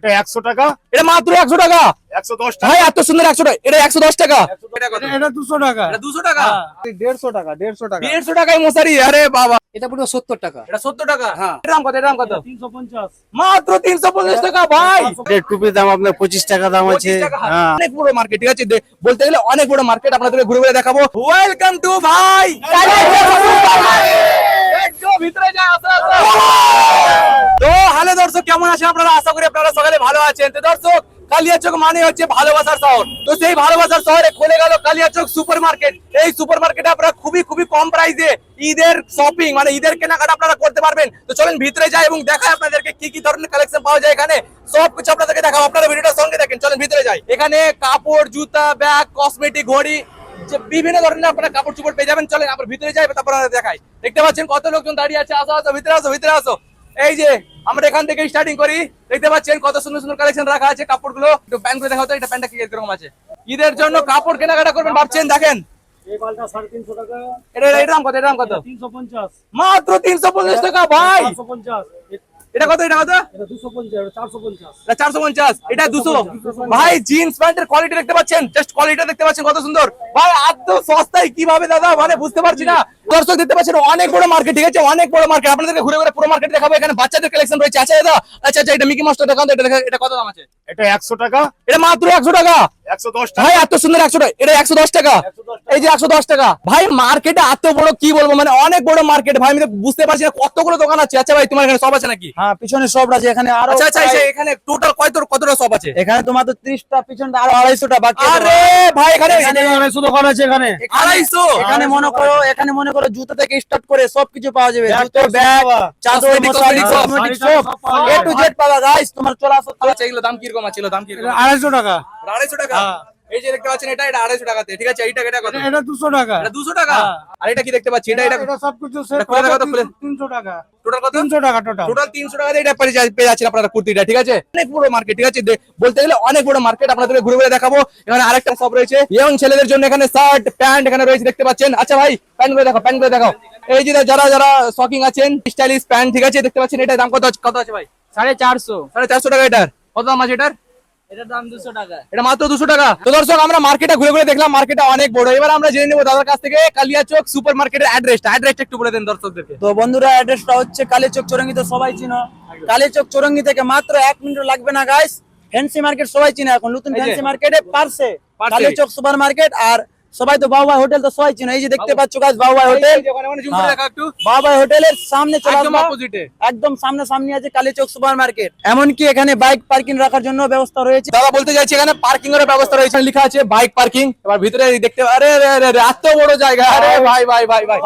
এটা একশো টাকা এটা মাত্র একশো টাকা একশো দশ টাকা এত সুন্দর একশো টাকা এটা একশো দশ টাকা এটা দুশো টাকা দুশো টাকা দেড়শো টাকা দেড়শো টাকা দেড়শো টাকায় মশারি আরে বাবা এটা পুরো সত্তর টাকা এটা সত্তর টাকা হ্যাঁ। দাম কত দাম কত তিনশো পঞ্চাশ মাত্র তিনশো পঞ্চাশ টাকা ভাই টুপির দাম আপনার পঁচিশ টাকা দাম আছে 25 টাকা। হ্যাঁ অনেক বড় মার্কেট ঠিক আছে বলতে গেলে অনেক বড় মার্কেট আপনাদের ঘুরে ঘুরে দেখাবো ওয়েলকাম টু ভাই ভিতরে যাই, আসো, আসো। তো হ্যালো দর্শক কেমন আছেন আপনারা? আশা করি আপনারা সকালে ভালো আছেন। তো দর্শক, কালিয়াচক মানে হচ্ছে ভালোবাসার শহর। তো সেই ভালোবাসার শহরে খুলে গেল কালিয়াচক সুপার মার্কেট এই সুপার মার্কেটে আপনারা খুবই খুবই কম প্রাইসে ঈদের শপিং মানে ঈদের কেনাকাটা আপনারা করতে পারবেন। তো চলেন ভিতরে যাই এবং দেখাই আপনাদেরকে কি কি ধরনের কালেকশন পাওয়া যায় এখানে। সব কিছু আপনাদেরকে দেখাবো। আপনারা ভিডিওটা সঙ্গে দেখেন চলেন ভিতরে যাই। এখানে কাপড়, জুতা, ব্যাগ কসমেটিক ঘড়ি বিভিন্ন ধরনের আপনারা কাপড় চোপড় পেয়ে যাবেন। চলেন আমরা ভিতরে যাই, তারপর দেখাই। দেখতে পাচ্ছেন কত লোকজন দাঁড়িয়ে আছে? আসো আসো, ভিতরে আসো ভিতরে আসো। এই যে আমরা এখান থেকে স্টার্টিং করি। দেখতে পাচ্ছেন কত সুন্দর সুন্দর কালেকশন রাখা আছে কাপড়গুলো। একটু প্যান্ট করে দেখা হতো এটা প্যান্টটা কি এরকম আছে? ঈদের জন্য কাপড় কেনাকাটা করবেন ভাবছেন দেখেন। কত এটা দাম কত? তিনশো পঞ্চাশ। মাত্র তিনশো পঞ্চাশ টাকা ভাই! চারশো পঞ্চাশ। এটা কত এটা কত? দুশো চারশো পঞ্চাশ। এটা চারশো পঞ্চাশ এটা দুশো ভাই জিন্স প্যান্টের কোয়ালিটি দেখতে পাচ্ছেন? জাস্ট কোয়ালিটি দেখতে পাচ্ছেন কত সুন্দর। ভাই এত সস্তায় কীভাবে দাদা? মানে বুঝতে পারছি না। দর্শক দেখতে পাচ্ছেন অনেক বড় মার্কেট ঠিক আছে? অনেক বড় মার্কেট আপনাদেরকে ঘুরে ঘুরে পুরো মার্কেট দেখাবো। এখানে বাচ্চাদের কালেকশন রয়েছে। আচ্ছা দাদা আচ্ছা আচ্ছা এটা মিকি মাস্টার দেখান এটা দেখা- এটা কত দাম আছে? এটা একশো টাকা। এটা মাত্র একশো টাকা। একশো দশ টাকা। ভাই এত সুন্দর একশো টাকা। এটা একশো দশ টাকা। এই যে একশো দশ টাকা। ভাই মার্কেটে এত বড় কি বলব? মানে অনেক বড় মার্কেট ভাই আমি বুঝতে পারছি না কতগুলো দোকান আছে। আচ্ছা ভাই তোমার এখানে সব আছে নাকি? হ্যাঁ পিছনে সব আছে। এখানে আরও আচ্ছা আচ্ছা এখানে টোটাল কত কতটা সব আছে। এখানে তোমার তো ত্রিশটা পিছনটা আর আড়াইশোটা বাকি আরে ভাই এখানে এখানে আড়াইশো দোকান আছে এখানে। আড়াইশো? এখানে মনে করো এখানে মনে করো জুতো থেকে স্টার্ট করে সবকিছু পাওয়া যাবে। জুতো ব্যাগ চাদর মশারি সব। এ টু জেড পাওয়া গাইস তোমার চলে আসো। তাহলে এগুলো দাম কীরকম আছে? এগুলো দাম কীরকম আড়াইশো টাকা। আড়াইশো টাকা? এই যে দেখতে পাচ্ছেন এটা এটা আড়াইশো টাকাতে। ঠিক আছে এইটা এটা কত? এটা দুশো টাকা। এটা দুশো টাকা? আর এটা কি দেখতে পাচ্ছি? এটা এটা সবকিছু দেখো। তিনশো টাকা। টোটাল কত? তিনশো টাকা টোটাল টোটাল তিনশো টাকা এটা পেয়ে যাচ্ছেন আপনারা কুর্তিটা ঠিক আছে? অনেক বড় মার্কেট ঠিক আছে? বলতে গেলে অনেক বড় মার্কেট আপনাদের ঘুরে ঘুরে দেখাবো। এখানে আরেকটা সব রয়েছে। ইয়ং ছেলেদের জন্য এখানে শার্ট প্যান্ট এখানে রয়েছে দেখতে পাচ্ছেন? আচ্ছা ভাই প্যান্ট করে দেখো প্যান্ট করে দেখাও। এই যে যারা যারা শকিং আছেন স্টাইলিশ প্যান্ট ঠিক আছে? দেখতে পাচ্ছেন এটা দাম কত কত আছে ভাই? সাড়ে চারশো। সাড়ে চারশো টাকা এটার। কত দাম আছে এটার? এটার দাম দুশো টাকা। এটা মাত্র দুশো টাকা। তো দর্শক আমরা মার্কেটে ঘুরে ঘুরে দেখলাম মার্কেটটা অনেক বড়। এবার আমরা জেনে নেব দাদার কাছ থেকে কালিয়াচক সুপার মার্কেটের অ্যাড্রেসটা অ্যাড্রেসটা একটু বলে দেন দর্শকদেরকে। তো বন্ধুরা অ্যাড্রেসটা হচ্ছে কালীচক চৌরঙ্গি তো সবাই চিনো। কালীচক চৌরঙ্গি থেকে মাত্র এক মিনিট লাগবে না গাইস ফ্যান্সি মার্কেট সবাই চিনে এখন। নতুন ফ্যান্সি মার্কেটে পার্সে। কালীচক সুপার মার্কেট আর সবাই তো বাবুভাই হোটেল তো সবাই চিনো। এই যে দেখতে পাচ্ছ হোটেল এই যে ওখানে ওখানে zoom করে হ্যাঁ। বাবুভাই হোটেলের সামনে একদম সামনে সামনে আছে কালীচক সুপার মার্কেট এমনকি এখানে বাইক পার্কিং রাখার জন্য ব্যবস্থা রয়েছে। দাদা বলতে চাইছি এখানে পার্কিং এর ব্যবস্থা রয়েছে। লেখা আছে বাইক পার্কিং এবার ভিতরে দেখতে আরে এত বড় জায়গা। আরে ভাই ভাই ভাই ভাই।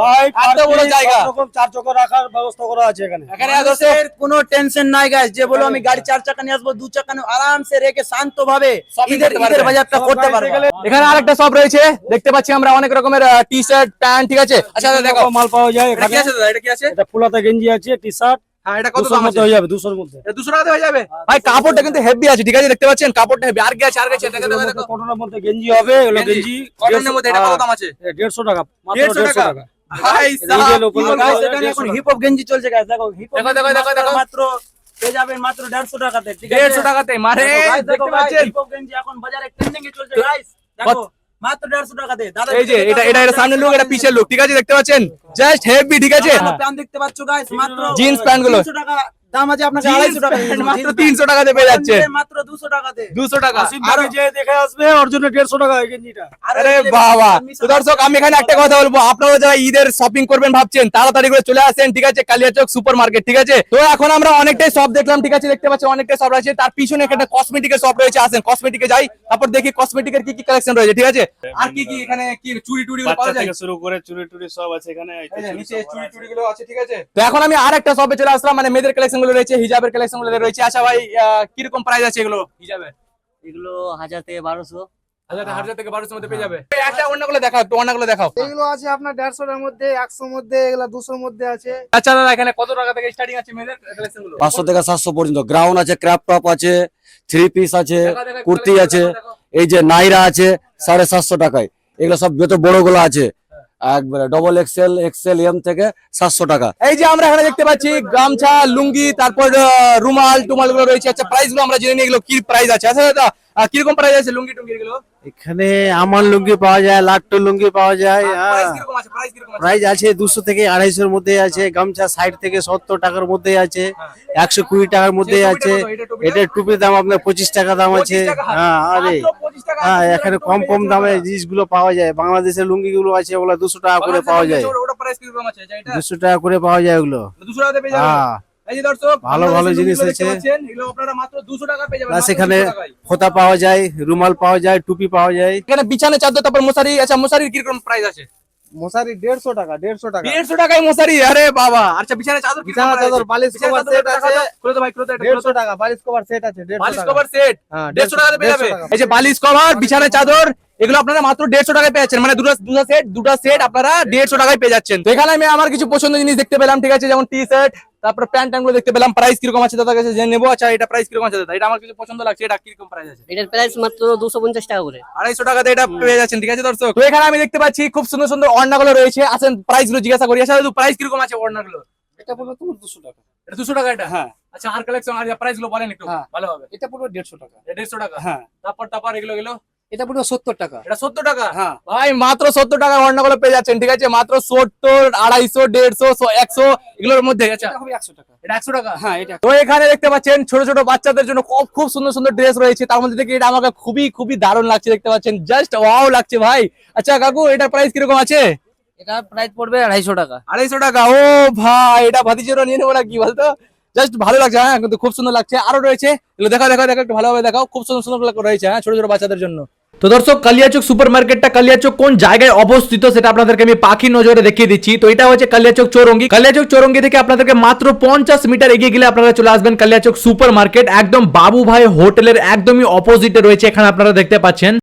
এত বড় জায়গা। চার চাকা রাখার ব্যবস্থা করা আছে এখানে। এখানে মানুষের কোনো টেনশন নাই গাইস যে বলো আমি গাড়ি চার চাকা নিয়ে আসব দু চাকা নিয়ে আরামসে রেখে শান্ত ভাবে Shopping ঈদের। ঈদের বাজারটা করতে পারবে। এখানে আরেকটা শপ রয়েছে। দেখতে পাচ্ছি আমরা অনেক রকমের টি শার্ট প্যান্ট ঠিক আছে? আচ্ছা দাদা দেখো। মাল পাওয়া যায় এটা কি আছে দাদা? এটা কি আছে? এটা ফুলাতা গেঞ্জি আছে টি শার্ট হ্যাঁ এটা কত দাম আছে? হয়ে যাবে দুশোর মধ্যে। এটা 200 টাকাতে হয়ে যাবে? ভাই কাপড়টা কিন্তু হেভি আছে ঠিক আছে? দেখতে পাচ্ছেন কাপড়টা হেভি আর আছে আর দেখো কটনের মধ্যে গেঞ্জি হবে গেঞ্জি। কটনের মধ্যে এটা কত দাম আছে? দেড়শো টাকা মাত্র 150 টাকা? টাকা। ভাই এই যে সাহাব, লোক কি বলব? guys, এখানে এখন হিপ হপ গেঞ্জি চলছে গাইস দেখো হিপ হপ দেখো, দেখো, দেখো, দেখো। মাত্র পেয়ে যাবেন মাত্র টাকাতে ঠিক আছে? দেড়শো টাকাতে মানে দেখতে পাচ্ছেন? হিপ হপ গেঞ্জি এখন বাজারে ট্রেন্ডিং এ চলছে গাইস দেখো। মাত্র দেড়শো টাকাতে দাদা এই যে এটা এটা এটা সামনের লুক এটা পিছের লুক ঠিক আছে? দেখতে পাচ্ছেন? জাস্ট হেভি ঠিক আছে? প্যান্ট দেখতে পাচ্ছ গাইস মাত্র জিন্স প্যান্টগুলো। 300 টাকা। দাম আছে আপনাকে 250 টাকা মাত্র 300 টাকাতে পেয়ে যাচ্ছে। মাত্র 200 টাকাতে দুশো টাকা। আর যে দেখে আসবে ওর জন্য 150 টাকা গেঞ্জিটা। আরে বাবা তো দর্শক আমি এখানে একটা কথা বলব। আপনারা যারা ঈদের শপিং করবেন ভাবছেন তাড়াতাড়ি করে চলে আসেন ঠিক আছে? কালিয়াচক সুপার মার্কেট ঠিক আছে? তো এখন আমরা অনেকটাই শপ দেখলাম ঠিক আছে? দেখতে পাচ্ছি অনেকটাই শপ রয়েছে। তার পিছনে একটা কসমেটিকের শপ রয়েছে। আসেন কসমেটিকে যাই। তারপর দেখি কসমেটিকের কি কি কালেকশন রয়েছে ঠিক আছে? আর কি কি এখানে কি চুরি বাচ্চা পাওয়া যায়? শুরু করে চুরি টুরি সব আছে এখানে। এই তো এই যে চুড়ি নিচে সব চুড়ি আছে। টুড়ি গুলো আছে ঠিক আছে? তো এখন আমি আর একটা শপে চলে আসলাম মানে মেয়েদের কালেকশন গুলো রয়েছে হিজাবের কালেকশনগুলো রয়েছে। আচ্ছা ভাই কীরকম প্রাইস আছে এগুলো হিজাবে? এগুলো হাজার থেকে বারোশো। হাজার থেকে বারোশোর মধ্যে পেয়ে যাবে। এই একটা অন্যগুলো দেখাও একটু অন্যগুলো দেখাও। এগুলো আছে আপনার দেড়শোটার মধ্যে একশোর মধ্যে এগুলো দুশোর মধ্যে আছে। আচ্ছা দাদা এখানে কত টাকা থেকে স্টার্টিং আছে মেয়েদের পাঁচশো থেকে সাতশো পর্যন্ত। গ্রাউন্ড আছে ক্র্যাপ টপ আছে থ্রি পিস আছে কুর্তি আছে এই যে নাইরা আছে সাড়ে সাতশো টাকায়। এগুলো সব যত বড়গুলো আছে একবারে ডবল এক্সেল এক্সেল এম থেকে সাতশো টাকা। এই যে আমরা এখানে দেখতে পাচ্ছি, গামছা, লুঙ্গি, তারপর রুমাল টুমালগুলো রয়েছে। আচ্ছা প্রাইসগুলো আমরা জেনে নিয়ে এগুলো কি প্রাইস আছে? আচ্ছা দাদা কীরকম প্রাইস আছে লুঙ্গি টুঙ্গি গুলো এখানে আমার লুঙ্গি পাওয়া যায় লাট্টু লুঙ্গি পাওয়া যায় হ্যাঁ। প্রাইস আছে কীরকম আছে? দুশো থেকে আড়াইশোর মধ্যে আছে গামছা ষাট থেকে সত্তর টাকার মধ্যে আছে একশো কুড়ি টাকার মধ্যে আছে। এটা টুপির দাম আপনার পঁচিশ টাকা দাম আছে। 25 হ্যাঁ আরে। মাত্র 25 টাকা হ্যাঁ এখানে কম কম দামে। জিনিসগুলো পাওয়া যায়। বাংলাদেশের লুঙ্গি গুলো আছে ওগুলো দুশো টাকা করে পাওয়া যায়। দুশো টাকা করে পাওয়া যায় ওগুলো। 200 টাকাতে পেয়ে যাবেন? হ্যাঁ। এই যে দর্শক ভালো ভালো জিনিস আছে। পাচ্ছেন, এগুলো আপনারা মাত্র 200 টাকা পেয়ে যাবেন প্লাস এখানে ফোতা পাওয়া যায় রুমাল পাওয়া যায় টুপি পাওয়া যায়। এখানে বিছানা চাদর তারপর মশারি আচ্ছা মশারির কীরকম প্রাইস আছে? মশারি দেড়শো টাকা দেড়শো টাকা। দেড়শো টাকায় মশারি আরে বাবা। আচ্ছা বিছানা চাদর কীরকম বিছানা চাদর বালিশ কভার সেট আছে। খুলে দাও ভাই খুলে দাও এটা খুলে দেড়শো দাও। টাকা বালিশ কভার সেট আছে বালিশ কভার সেট হ্যাঁ পেয়ে যাবে। 150 টাকা। এই যে বালিশ কভার বিছানা চাদর এগুলো আপনারা মাত্র দেড়শো টাকায় পেয়েছেন মানে দুটো দুটো সেট দুটো সেট আপনারা দেড়শো টাকায় পেয়ে যাচ্ছেন। তো এখানে আমি আমার কিছু পছন্দের জিনিস দেখতে পেলাম ঠিক আছে? যেমন টি শার্ট তারপর প্যান্ট ট্যান্টগুলো দেখতে পেলাম। প্রাইস কীরকম আছে দাদার কাছে জেনে নেব? আচ্ছা এটা প্রাইস কীরকম আছে দাদা? এটা আমার কিছু পছন্দ লাগছে এটা কীরকম প্রাইস আছে? এটার প্রাইস মাত্র দুশো পঞ্চাশ টাকা করে। আড়াইশো টাকাতে এটা পেয়ে যাচ্ছেন ঠিক আছে দর্শক? তো এখানে আমি দেখতে পাচ্ছি খুব সুন্দর সুন্দর ওড়না গুলো রয়েছে। আসেন প্রাইসগুলো জিজ্ঞাসা করি। আচ্ছা প্রাইস কীরকম আছে ওড়না গুলো এটা পুরো তোমার দুশো টাকা। এটা দুশো টাকা এটা? হ্যাঁ। আচ্ছা আর কালেকশন আর প্রাইসগুলো বলেন একটু। হ্যাঁ। ভালো হবে। এটা পুরো দেড়শো টাকা। দেড়শো টাকা? হ্যাঁ। তারপর তারপর এগুলো গেলো এটা পুরো সত্তর টাকা। এটা সত্তর টাকা? হ্যাঁ। ভাই মাত্র সত্তর টাকা ওড়না গুলো পেয়ে যাচ্ছেন ঠিক আছে? মাত্র সত্তর আড়াইশো দেড়শো একশো এগুলোর মধ্যে একশো টাকা। এটা একশো টাকা? হ্যাঁ এটা। তো এখানে দেখতে পাচ্ছেন ছোট ছোট বাচ্চাদের জন্য খুব খুব সুন্দর সুন্দর ড্রেস রয়েছে। তার মধ্যে থেকে এটা আমাকে খুবই খুবই দারুণ লাগছে দেখতে পাচ্ছেন। জাস্ট ওয়াও লাগছে ভাই। আচ্ছা কাকু এটার প্রাইস কীরকম আছে? এটা প্রাইস পড়বে আড়াইশো টাকা। আড়াইশো টাকা। ও ভাই এটা নিয়ে নেব না কি বলতো? জাস্ট ভালো লাগছে হ্যাঁ কিন্তু খুব সুন্দর লাগছে। আরও রয়েছে। এগুলো দেখাও দেখাও একটু ভালোভাবে দেখাও। খুব সুন্দর সুন্দর রয়েছে হ্যাঁ ছোট ছোট বাচ্চাদের জন্য। তো দর্শক, কালিয়াচক সুপার মার্কেটটা কালিয়াচক কোন জায়গায় অবস্থিত সেটা আপনাদেরকে আমি পাখি নজরে দেখিয়ে দিচ্ছি। তো এটা হচ্ছে কালিয়াচক চৌরঙ্গি। কালিয়াচক চৌরঙ্গি থেকে আপনাদেরকে মাত্র পঞ্চাশ মিটার এগিয়ে গেলে আপনারা চলে আসবেন কালিয়াচক সুপার মার্কেট একদম বাবু ভাই হোটেলের একদমই অপোজিটে রয়েছে, এখানে আপনারা দেখতে পাচ্ছেন।